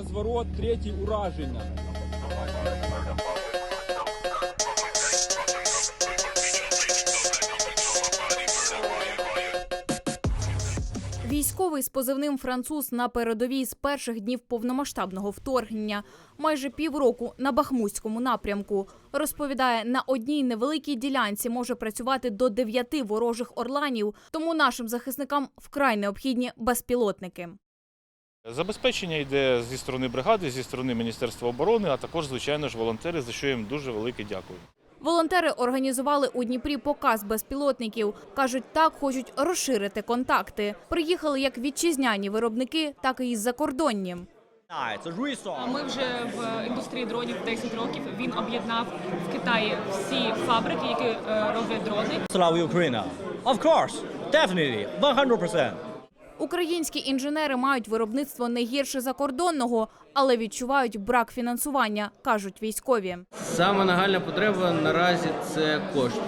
Розворот, третій ураження. Військовий з позивним француз на передовій з перших днів повномасштабного вторгнення, майже півроку на Бахмутському напрямку. Розповідає, на одній невеликій ділянці може працювати до дев'яти ворожих орланів, тому нашим захисникам вкрай необхідні безпілотники. Забезпечення йде зі сторони бригади, зі сторони Міністерства оборони, а також, звичайно ж, волонтери, за що їм дуже велике дякую. Волонтери організували у Дніпрі показ безпілотників. кажуть, так хочуть розширити контакти. Приїхали як вітчизняні виробники, так і із закордонні. Ми вже в індустрії дронів 10 років. Він об'єднав в Китаї всі фабрики, які е, роблять дрони. Слава Україна! Of course, definitely, 100%. Українські інженери мають виробництво не гірше закордонного, але відчувають брак фінансування, кажуть військові. Саме нагальна потреба наразі це кошти.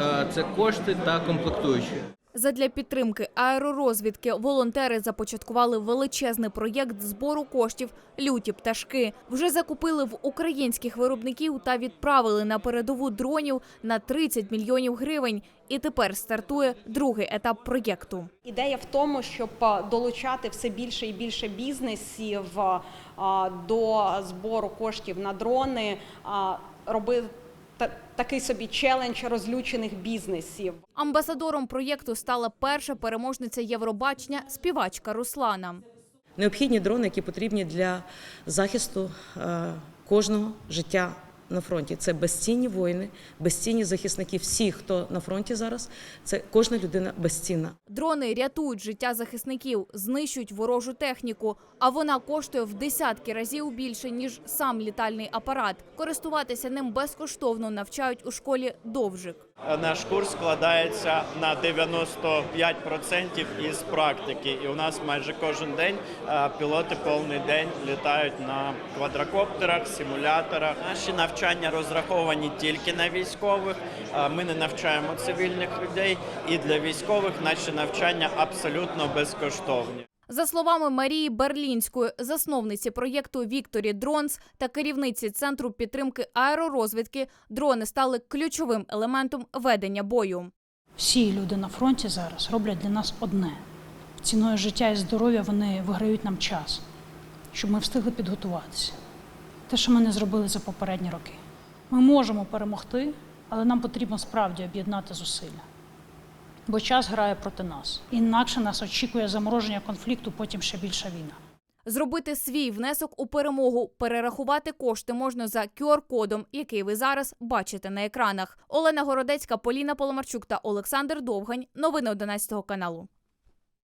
Е, Це кошти та комплектуючі. Задля підтримки аеророзвідки волонтери започаткували величезний проєкт збору коштів люті пташки. Вже закупили в українських виробників та відправили на передову дронів на 30 мільйонів гривень. І тепер стартує другий етап проєкту. Ідея в тому, щоб долучати все більше і більше бізнесів до збору коштів на дрони, а, робити такий собі челендж розлючених бізнесів. Амбасадором проєкту стала перша переможниця Євробачення співачка Руслана. необхідні дрони, які потрібні для захисту е, кожного життя на фронті. Це безцінні воїни, безцінні захисники. Всі, хто на фронті зараз, це кожна людина безцінна. Дрони рятують життя захисників, знищують ворожу техніку, а вона коштує в десятки разів більше ніж сам літальний апарат. Користуватися ним безкоштовно навчають у школі Довжик. Наш курс складається на 95% із практики, і у нас майже кожен день е, пілоти повний день літають на квадрокоптерах, симуляторах. Наші навчання розраховані тільки на військових. Е, Ми не навчаємо цивільних людей, і для військових наші навчання абсолютно безкоштовні. За словами Марії Берлінської, засновниці проєкту Вікторі Дронс та керівниці центру підтримки аеророзвідки, дрони стали ключовим елементом ведення бою. Всі люди на фронті зараз роблять для нас одне: ціною життя і здоров'я вони виграють нам час, щоб ми встигли підготуватися. Те, що ми не зробили за попередні роки. Ми можемо перемогти, але нам потрібно справді об'єднати зусилля. Бо час грає проти нас. Інакше нас очікує замороження конфлікту, потім ще більша війна. Зробити свій внесок у перемогу, перерахувати кошти можна за QR-кодом, який ви зараз бачите на екранах. Олена Городецька, Поліна Поломарчук та Олександр Довгань. Новини 11 каналу.